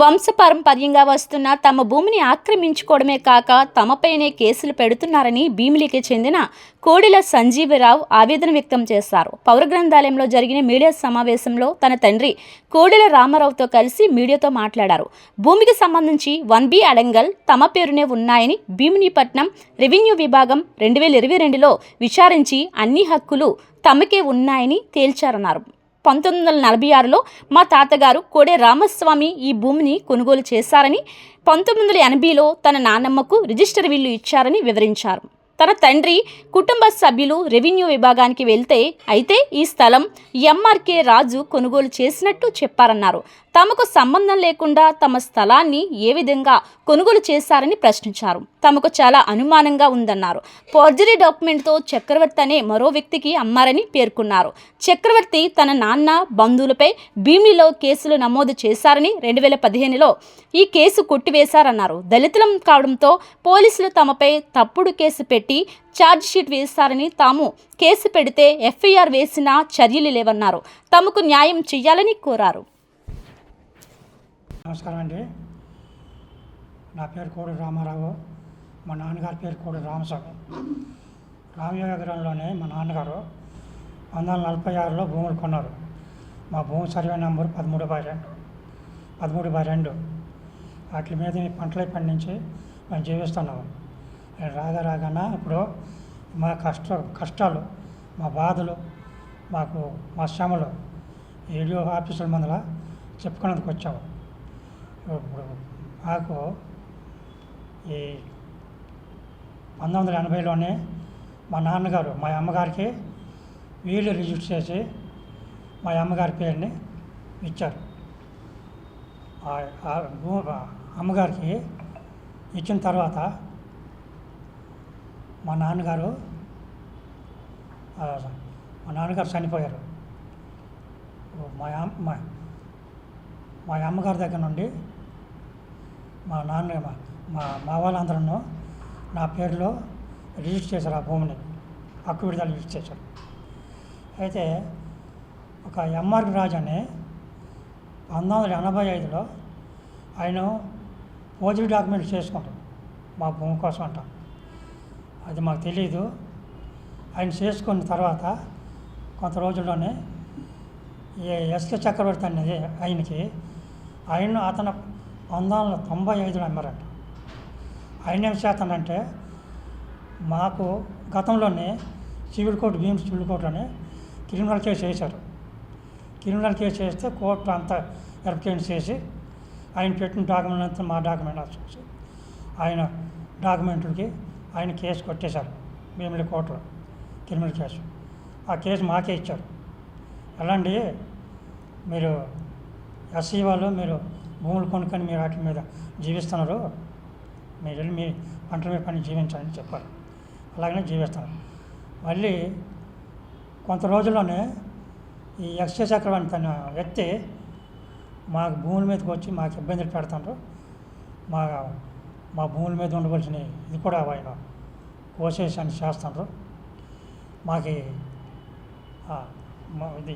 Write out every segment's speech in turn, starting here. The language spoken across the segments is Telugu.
వంశపారంపర్యంగా వస్తున్న తమ భూమిని ఆక్రమించుకోవడమే కాక తమపైనే కేసులు పెడుతున్నారని భీమిలికి చెందిన కోడిల సంజీవరావు ఆవేదన వ్యక్తం చేశారు. పౌర గ్రంథాలయంలో జరిగిన మీడియా సమావేశంలో తన తండ్రి కోడిల రామారావుతో కలిసి మీడియాతో మాట్లాడారు. భూమికి సంబంధించి వన్ బి అడంగల్ తమ పేరునే ఉన్నాయని భీమినిపట్నం రెవెన్యూ విభాగం రెండు వేల ఇరవై రెండులో విచారించి అన్ని హక్కులు తమకే ఉన్నాయని తేల్చారన్నారు. పంతొమ్మిది వందల నలభై ఆరులో మా తాతగారు కోడే రామస్వామి ఈ భూమిని కొనుగోలు చేశారని పంతొమ్మిది వందల ఎనభైలో తన నాన్నమ్మకు రిజిస్టర్ విల్లు ఇచ్చారని వివరించారు. తన తండ్రి కుటుంబ సభ్యులు రెవెన్యూ విభాగానికి వెళ్తే అయితే ఈ స్థలం ఎంఆర్కే రాజు కొనుగోలు చేసినట్టు చెప్పారన్నారు. తమకు సంబంధం లేకుండా తమ స్థలాన్ని ఏ విధంగా కొనుగోలు చేశారని ప్రశ్నించారు. తమకు చాలా అనుమానంగా ఉందన్నారు. ఫోర్జరీ డాక్యుమెంట్తో చక్రవర్తి అనే మరో వ్యక్తికి అమ్మారని పేర్కొన్నారు. చక్రవర్తి తన నాన్న బంధువులపై భీమిలో కేసులు నమోదు చేశారని రెండు వేల పదిహేనులో ఈ కేసు కొట్టివేశారన్నారు. దళితులం కావడంతో పోలీసులు తమపై తప్పుడు కేసు పెట్టి ఛార్జ్ షీట్ వేశారని తాము కేసు పెడితే ఎఫ్ఐఆర్ వేసినా చర్యలు లేవన్నారు. తమకు న్యాయం చేయాలని కోరారు. నమస్కారం అండి. నా పేరు కోడి రామారావు. మా నాన్నగారి పేరు కోడి రామస్వామి. రామయోగరంలోనే మా నాన్నగారు పంతొమ్మిది వందల నలభై ఆరులో భూములు కొన్నారు. మా భూమి సర్వే నెంబర్ పదమూడు బై రెండు. పదమూడు బై రెండు. వాటి మీద ఈ పంటలు పండించి మేము జీవిస్తున్నాము. రాగా రాగాన ఇప్పుడు మా కష్ట కష్టాలు మా బాధలు మాకు మా శ్రమలు ఏడియో ఆఫీసుల మందల చెప్పుకున్నందుకు వచ్చాము. ఇప్పుడు మాకు ఈ పంతొమ్మిది వందల ఎనభైలోనే మా నాన్నగారు మా అమ్మగారికి వీలు రిజిస్టర్ చేసి మా అమ్మగారి పేరుని ఇచ్చారు. అమ్మగారికి ఇచ్చిన తర్వాత మా నాన్నగారు మా నాన్నగారు చనిపోయారు. మా అమ్మ మా మా అమ్మగారి దగ్గర నుండి మా నాన్న మా- మా వాళ్ళందరూ నా పేరులో రిజిస్టర్ చేశారు ఆ భూమిని. హక్కు విడుదల రిజిస్టర్ చేశారు. అయితే ఒక ఎంఆర్ రాజు అని పంతొమ్మిది వందల ఎనభై ఐదులో ఆయన పోజిటివ్ డాక్యుమెంట్స్ చేసుకుంటాం మా భూమి కోసం అంట. అది మాకు తెలియదు ఆయన చేసుకున్న తర్వాత కొంత రోజుల్లోనే ఈ ఎస్కే చక్రవర్తి అనేది ఆయనకి ఆయన అతను పంతొమ్మిది వందల తొంభై ఐదులో అమ్మారంట. ఆయన శాతం చేస్తానంటే మాకు గతంలోనే సివిల్ కోర్టు భీమ్స్ సివిల్ కోర్టులోనే క్రిమినల్ కేసు వేశారు. క్రిమినల్ కేసు వేస్తే కోర్టు అంతా వెరిఫికేషన్ చేసి ఆయన పెట్టిన డాక్యుమెంట్ అంతా మా డాక్యుమెంట్ చూసి ఆయన డాక్యుమెంట్లకి ఆయన కేసు కొట్టేశారు భీమిలి కోర్టులో క్రిమినల్ కేసు. ఆ కేసు మాకే ఇచ్చారు. ఎలాంటి మీరు ఎస్సీ వాళ్ళు మీరు భూములు కొనుక్కొని మీరు వాటి మీద జీవిస్తున్నారు. మీరు వెళ్ళి మీ పంటల మీద పని జీవించాలని చెప్పారు అలాగనే జీవిస్తున్నారు మళ్ళీ కొంత రోజుల్లోనే ఈ ఎక్స్కే చక్రవర్తి తన వ్యక్తి మాకు భూముల మీదకి వచ్చి మాకు ఇబ్బందులు పెడుతున్నారు మా మా భూముల మీద ఉండవలసిన ఇది కూడా ఆయన కోసేసి అని చేస్తున్నారు మాకు మా ఇది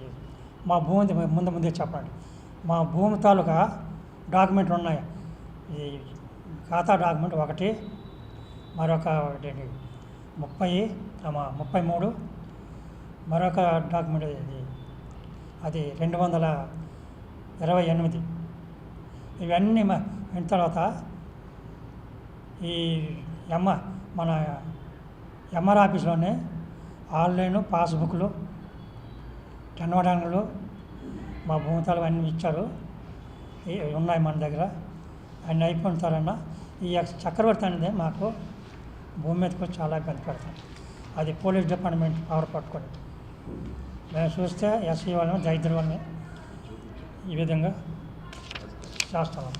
మా భూమి ముందు ముందే చెప్పండి. మా భూమి తాలూకా డాక్యుమెంట్లు ఉన్నాయి. ఈ ఖాతా డాక్యుమెంట్ ఒకటి మరొక ముప్పై ముప్పై మూడు మరొక డాక్యుమెంట్ ఇది అది రెండు వందల ఇరవై ఎనిమిది. ఇవన్నీ మ- అయిన తర్వాత ఈ ఎమ్మ మన ఎంఆర్ ఆఫీస్లోనే ఆన్లైన్ పాస్బుక్లు టెన్వడాన్లు మా భూమితాలు అన్నీ ఇచ్చారు. ఉన్నాయి మన దగ్గర. ఆయన అయిపోయిన తర్వాత ఈ చక్రవర్తి అనేది మాకు భూమి మీదకి వచ్చి చాలా ఇబ్బంది పెడతాం అది పోలీస్ డిపార్ట్మెంట్ పవర్ పట్టుకొని. మేము చూస్తే ఎస్సీ వాళ్ళని దరిద్ర వాళ్ళని ఈ విధంగా చేస్తున్నాం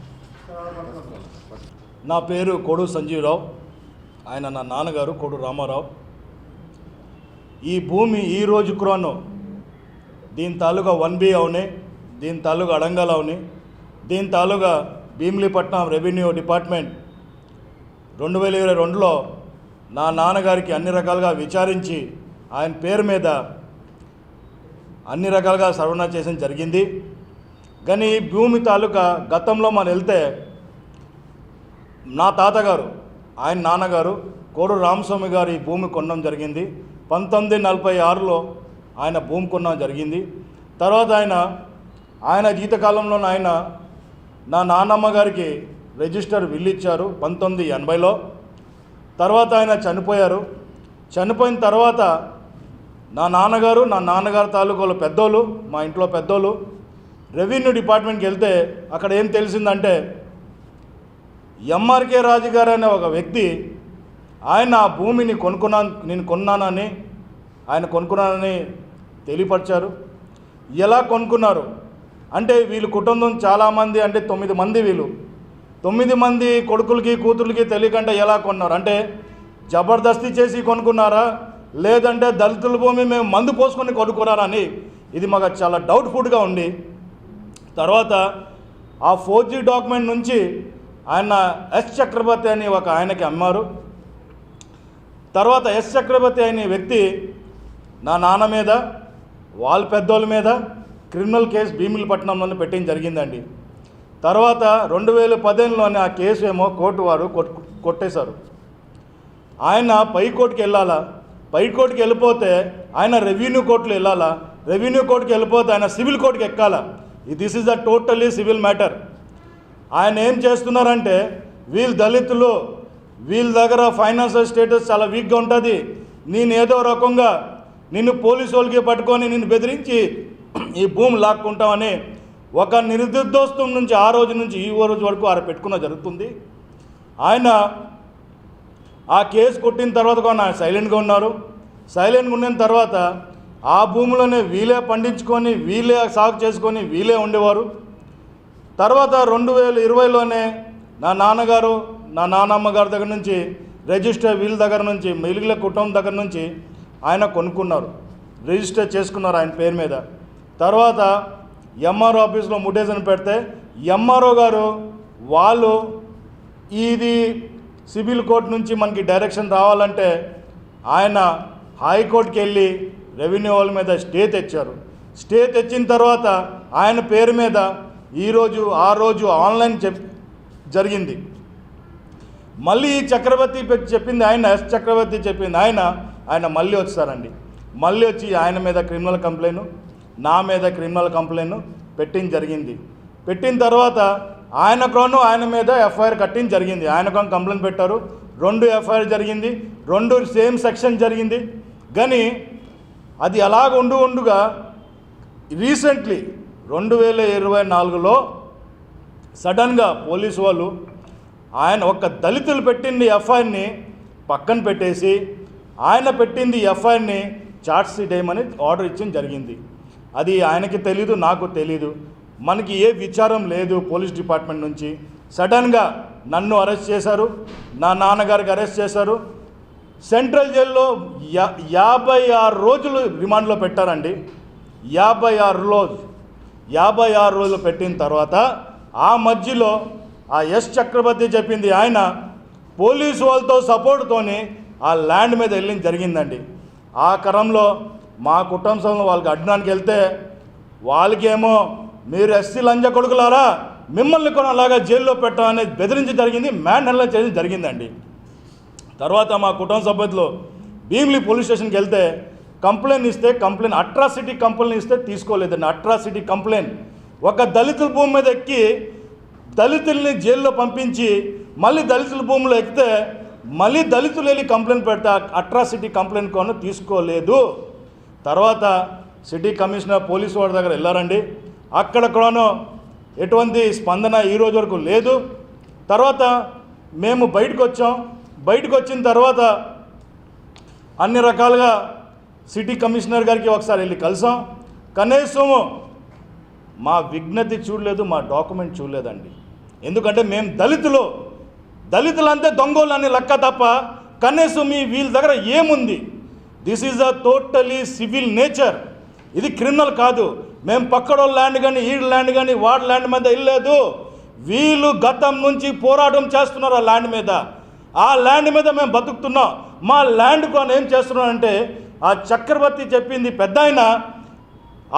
నా పేరు కొడు సంజీవరావు. ఆయన నా నాన్నగారు కొడు రామారావు. ఈ భూమి ఈ రోజు క్రోను దీని తాలూకా వన్ బి అవునే దీని తాలూకా అడంగల్ అవునే దీని తాలూకా భీమిలీపట్నం రెవెన్యూ డిపార్ట్మెంట్ రెండు వేల ఇరవై రెండులో నా నాన్నగారికి అన్ని రకాలుగా విచారించి ఆయన పేరు మీద అన్ని రకాలుగా సర్వనా చేయడం జరిగింది. కానీ ఈ భూమి తాలూకా గతంలో మనం వెళ్తే నా తాతగారు ఆయన నాన్నగారు కోడు రామస్వామి గారు ఈ భూమి కొనడం జరిగింది. పంతొమ్మిది నలభై ఆరులో ఆయన భూమి కొనడం జరిగింది. తర్వాత ఆయన ఆయన జీతకాలంలో ఆయన నా నాన్నమ్మ గారికి రిజిస్టర్ విల్ ఇచ్చారు పంతొమ్మిది ఎనభైలో. తర్వాత ఆయన చనిపోయారు. చనిపోయిన తర్వాత నా నాన్నగారు నా నాన్నగారు తాలూకాలో పెద్దోళ్ళు మా ఇంట్లో పెద్దోళ్ళు రెవెన్యూ డిపార్ట్మెంట్కి వెళ్తే అక్కడ ఏం తెలిసిందంటే ఎంఆర్కే రాజు గారు అనే ఒక వ్యక్తి ఆయన ఆ భూమిని కొనుక్కున్నా నేను కొన్నానని ఆయన కొనుక్కున్నానని తెలియపరిచారు. ఎలా కొనుక్కున్నారు? అంటే వీళ్ళు కుటుంబం చాలామంది అంటే తొమ్మిది మంది వీళ్ళు. తొమ్మిది మంది కొడుకులకి కూతుర్లకి తెలియకుండా ఎలా కొన్నారు? అంటే జబర్దస్తి చేసి కొనుక్కున్నారా? లేదంటే దళితుల భూమి మేము మందు పోసుకొని కొనుక్కున్నారా అని? ఇది మాకు చాలా డౌట్ఫుల్గా ఉంది. తర్వాత ఆ ఫోర్ జీ డాక్యుమెంట్ నుంచి ఆయన ఎస్ చక్రవర్తి అని ఒక ఆయనకి అమ్మారు. తర్వాత ఎస్ చక్రవర్తి అనే వ్యక్తి నా నాన్న మీద వాళ్ళ పెద్దోళ్ళ మీద క్రిమినల్ కేసు భీమిలిపట్నంలోనే పెట్టడం జరిగిందండి. తర్వాత రెండు వేల పదిహేనులోనే ఆ కేసు ఏమో కోర్టు వారు కొట్టేశారు. ఆయన పై కోర్టుకి వెళ్ళాలా? పై కోర్టుకి వెళ్ళిపోతే ఆయన రెవెన్యూ కోర్టులో వెళ్ళాలా? రెవెన్యూ కోర్టుకి వెళ్ళిపోతే ఆయన సివిల్ కోర్టుకి ఎక్కాలా? This is the totally civil matter ఆయన ఏం చేస్తున్నారంటే వీళ్ళు దళితులు వీళ్ళ దగ్గర ఫైనాన్షియల్ స్టేటస్ చాలా వీక్గా ఉంటుంది. నేను ఏదో రకంగా నిన్ను పోలీసు వాళ్ళకి పట్టుకొని నిన్ను బెదిరించి ఈ భూమి లాక్కుంటామని ఒక నిర్దిద్దోస్తం నుంచి ఆ రోజు నుంచి ఈ రోజు వరకు ఆయన పెట్టుకున్న జరుగుతుంది. ఆయన ఆ కేసు కొట్టిన తర్వాత కూడా ఆయన సైలెంట్గా ఉన్నారు. సైలెంట్గా ఉన్న తర్వాత ఆ భూమిలోనే వీలే పండించుకొని వీలే సాగు చేసుకొని వీలే ఉండేవారు. తర్వాత రెండు వేల ఇరవైలోనే నా నాన్నగారు నా నానమ్మ గారి దగ్గర నుంచి రిజిస్టర్ వీళ్ళ దగ్గర నుంచి మిగిలిన కుటుంబం దగ్గర నుంచి ఆయన కొనుక్కున్నారు. రిజిస్టర్ చేసుకున్నారు ఆయన పేరు మీద. తర్వాత ఎంఆర్ఓ ఆఫీస్లో ముటేషన్ పెడితే ఎంఆర్ఓ గారు వాళ్ళు ఇది సివిల్ కోర్ట్ నుంచి మనకి డైరెక్షన్ రావాలంటే ఆయన హైకోర్టుకి వెళ్ళి రెవెన్యూ వాళ్ళ మీద స్టే తెచ్చారు. స్టే తెచ్చిన తర్వాత ఆయన పేరు మీద ఈరోజు ఆ రోజు ఆన్లైన్ చెప్ జరిగింది. మళ్ళీ ఈ చక్రవర్తి చెప్పింది ఆయన ఎస్ చక్రవర్తి చెప్పింది ఆయన ఆయన మళ్ళీ వచ్చారండి. మళ్ళీ వచ్చి ఆయన మీద క్రిమినల్ కంప్లైంట్ నా మీద క్రిమినల్ కంప్లైంట్ పెట్టింది జరిగింది. పెట్టిన తర్వాత ఆయన క్రోను ఆయన మీద ఎఫ్ఐఆర్ కట్టింది జరిగింది. ఆయన క్రోను కంప్లైంట్ పెట్టారు. రెండు ఎఫ్ఐఆర్ జరిగింది. రెండు సేమ్ సెక్షన్ జరిగింది. కానీ అది అలాగ ఉండు ఉండుగా రీసెంట్లీ రెండు వేల ఇరవై నాలుగులో సడన్గా పోలీసు వాళ్ళు ఆయన ఒక దళితులు పెట్టింది ఎఫ్ఐఆర్ని పక్కన పెట్టేసి ఆయన పెట్టింది ఎఫ్ఐఆర్ని చార్జ్ షీట్ వేయమని ఆర్డర్ ఇచ్చింది జరిగింది. అది ఆయనకి తెలీదు నాకు తెలీదు. మనకి ఏ విచారం లేదు పోలీస్ డిపార్ట్మెంట్ నుంచి. సడన్గా నన్ను అరెస్ట్ చేశారు నా నాన్నగారికి అరెస్ట్ చేశారు. సెంట్రల్ జైల్లో యా యాభై ఆరు రోజులు రిమాండ్లో పెట్టారండి. యాభై ఆరు రోజు యాభై ఆరు రోజులు పెట్టిన తర్వాత ఆ మధ్యలో ఆ ఎస్ చక్రవర్తి చెప్పింది ఆయన పోలీసు వాళ్ళతో సపోర్ట్తోని ఆ ల్యాండ్ మీద వెళ్ళింది జరిగిందండి. ఆ క్రమంలో మా కుటుంబ సభ్యులు వాళ్ళకి అడ్డానికి వెళ్తే వాళ్ళకేమో మీరు ఎస్సీ లంజ కొడుకులారా మిమ్మల్ని కూడా అలాగా జైల్లో పెట్టాలని బెదిరించి జరిగింది మ్యాన్ హెల్లా చేయడం జరిగిందండి. తర్వాత మా కుటుంబ సభ్యులు భీమిలి పోలీస్ స్టేషన్కి వెళ్తే కంప్లైంట్ ఇస్తే కంప్లైంట్ అట్రాసిటీ కంప్లైంట్ ఇస్తే తీసుకోలేదండి. Atrocity complaint. ఒక దళితుల భూమి మీద ఎక్కి దళితుల్ని జైల్లో పంపించి మళ్ళీ దళితుల భూమిలో ఎక్కితే మళ్ళీ దళితులు వెళ్ళి కంప్లైంట్ పెడితే అట్రాసిటీ కంప్లైంట్ కొను తీసుకోలేదు. తర్వాత సిటీ కమిషనర్ పోలీసు వాడి దగ్గర వెళ్ళారండి. అక్కడ కూడాను ఎటువంటి స్పందన ఈరోజు వరకు లేదు. తర్వాత మేము బయటకు వచ్చాం. బయటకు వచ్చిన తర్వాత అన్ని రకాలుగా సిటీ కమిషనర్ గారికి ఒకసారి వెళ్ళి కలిసాం. కనీసం మా విజ్ఞతి చూడలేదు మా డాక్యుమెంట్ చూడలేదండి. ఎందుకంటే మేము దళితులు. దళితులంతే దొంగోళ్ళు అని లెక్క తప్ప కనీసం మీ వీళ్ళ దగ్గర ఏముంది? This is a totally civil nature ఇది క్రిమినల్ కాదు. మేము పక్కడో ల్యాండ్ కానీ ఈ ల్యాండ్ కానీ వాడి ల్యాండ్ మీద వెళ్ళలేదు వీళ్ళు గతం నుంచి పోరాటం చేస్తున్నారు ఆ ల్యాండ్ మీద. ఆ ల్యాండ్ మీద మేము బతుకుతున్నాం. మా ల్యాండ్ కొని ఏం చేస్తున్నానంటే ఆ చక్రవర్తి చెప్పింది పెద్ద ఆయన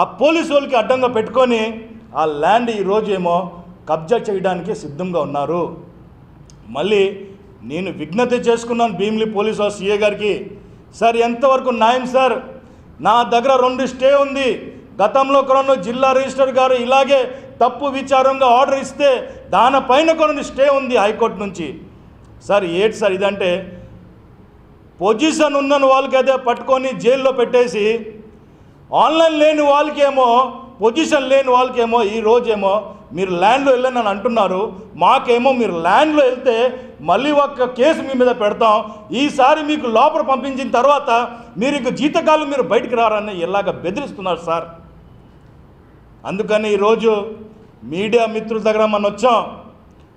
ఆ పోలీసు వాళ్ళకి అడ్డంగా పెట్టుకొని ఆ ల్యాండ్ ఈరోజు ఏమో కబ్జా చేయడానికి సిద్ధంగా ఉన్నారు. మళ్ళీ నేను విజ్ఞత చేసుకున్నాను భీమిలి పోలీసు సీఏ గారికి. సార్ ఎంతవరకు న్యాయం సార్? నా దగ్గర రెండు స్టే ఉంది. గతంలో కొన జిల్లా రిజిస్టర్ గారు ఇలాగే తప్పు విచారంగా ఆర్డర్ ఇస్తే దానిపైన కొన్ని స్టే ఉంది హైకోర్టు నుంచి. సార్ ఏంటి సార్ ఇదంటే పొజిషన్ ఉన్న అదే పట్టుకొని జైల్లో పెట్టేసి ఆన్లైన్ లేని వాళ్ళకేమో పొజిషన్ లేని వాళ్ళకేమో ఈ రోజేమో మీరు ల్యాండ్లో వెళ్ళని అని అంటున్నారు. మాకేమో మీరు ల్యాండ్లో వెళ్తే మళ్ళీ ఒక కేసు మీ మీద పెడతాం. ఈసారి మీకు లోపల పంపించిన తర్వాత మీరు ఇంకా జీతకాలం మీరు బయటికి రారని ఇలాగ బెదిరిస్తున్నారు సార్? అందుకని ఈరోజు మీడియా మిత్రుల దగ్గర మనం వచ్చాం.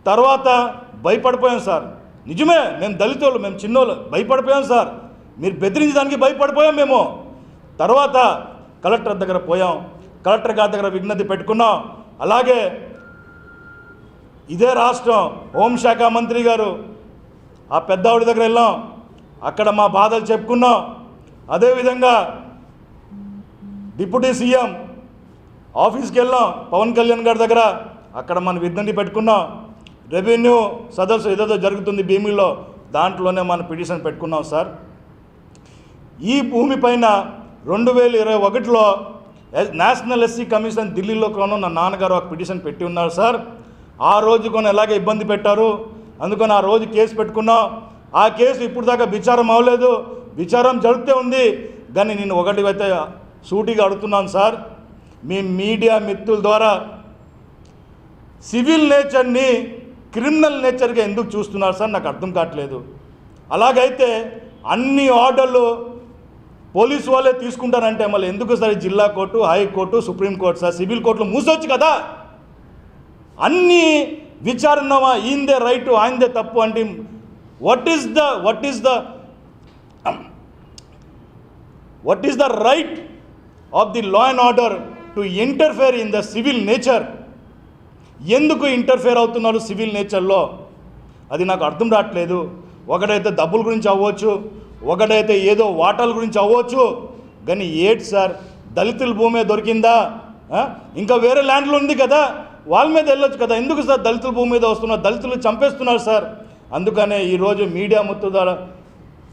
తర్వాత భయపడిపోయాం సార్. నిజమే మేము దళితులు మేము చిన్నోళ్ళు భయపడిపోయాం సార్. మీరు బెదిరించడానికి భయపడిపోయాం మేము. తర్వాత కలెక్టర్ దగ్గర పోయాం. కలెక్టర్ గారి దగ్గర విజ్ఞప్తి పెట్టుకున్నాం. అలాగే ఇదే రాష్ట్రం. హోంశాఖ మంత్రి గారు. ఆ పెద్దావిడ దగ్గర వెళ్ళాం. అక్కడ మా బాధలు చెప్పుకున్నాం. అదేవిధంగా డిప్యూటీ సీఎం ఆఫీస్కి వెళ్ళాం. పవన్ కళ్యాణ్ గారి దగ్గర. అక్కడ మనం విజ్ఞప్తి పెట్టుకున్నాం. రెవెన్యూ సదస్సు ఏదేదో జరుగుతుంది భీమిలో. దాంట్లోనే మనం పిటిషన్ పెట్టుకున్నాం సార్. ఈ భూమి పైన రెండు వేల ఇరవై ఒకటిలో ఎస్- నేషనల్ ఎస్సీ కమిషన్ ఢిల్లీలో కొను నా నాన్నగారు ఒక పిటిషన్ పెట్టి ఉన్నారు సార్. ఆ రోజు కొన్ని ఎలాగే ఇబ్బంది పెట్టారు? అందుకని ఆ రోజు కేసు పెట్టుకున్నాం. ఆ కేసు ఇప్పుడు దాకా విచారం అవ్వలేదు. విచారం జరుగుతూ ఉంది. దాన్ని నేను ఒకటి అయితే సూటిగా అడుగుతున్నాను సార్. మీ మీడియా మిత్రుల ద్వారా సివిల్ నేచర్ని క్రిమినల్ నేచర్గా ఎందుకు చూస్తున్నారు సార్? నాకు అర్థం కావట్లేదు. అలాగైతే అన్ని ఆర్డర్లు పోలీసు వాళ్ళే తీసుకుంటారంటే మళ్ళీ ఎందుకు సార్ జిల్లా court high court supreme court sir? Civil కోర్టులు మూసొచ్చు కదా! అన్నీ విచారణ ఈందే రైట్ ఆయనదే తప్పు అంటే what is the what is the what is the right of the law and order to interfere in the civil nature ఎందుకు ఇంటర్ఫేర్ అవుతున్నారు సివిల్ నేచర్లో అది నాకు అర్థం రావట్లేదు. ఒకటైతే డబ్బుల గురించి అవ్వచ్చు ఒకటైతే ఏదో వాటాల గురించి అవ్వచ్చు. కానీ ఏటి సార్? దళితుల భూమే దొరికిందా? ఇంకా వేరే ల్యాండ్లో ఉంది కదా. వాళ్ళ మీద వెళ్ళొచ్చు కదా. ఎందుకు సార్ దళితుల భూమి మీద వస్తున్నారు? దళితులు చంపేస్తున్నారు సార్. అందుకనే ఈరోజు మీడియా మొత్తం ద్వారా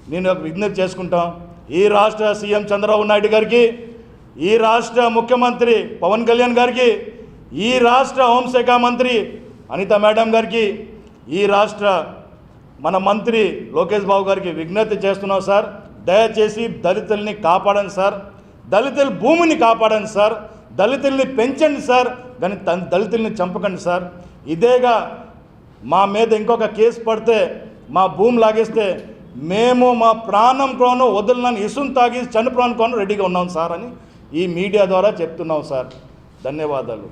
నేను విజ్ఞప్తి చేసుకుంటాం. ఈ రాష్ట్ర సీఎం చంద్రబాబు నాయుడు గారికి ఈ రాష్ట్ర ముఖ్యమంత్రి పవన్ కళ్యాణ్ గారికి ఈ రాష్ట్ర హోంశాఖ మంత్రి అనిత మేడం గారికి ఈ రాష్ట్ర మన మంత్రి లోకేష్ బాబు గారికి విజ్ఞప్తి చేస్తున్నాం సార్. దయచేసి దళితుల్ని కాపాడండి సార్. దళితుల భూమిని కాపాడండి సార్. దళితుల్ని పెంచండి సార్ కానీ తన్- దళితుల్ని చంపకండి సార్. ఇదేగా మా మీద ఇంకొక కేసు పడితే మా భూమి లాగేస్తే మేము మా ప్రాణం కోను వదలనని ఇసును తాగి చనిపోవడానికి కోను రెడీగా ఉన్నాం సార్ అని ఈ మీడియా ద్వారా చెప్తున్నాం సార్. ధన్యవాదాలు.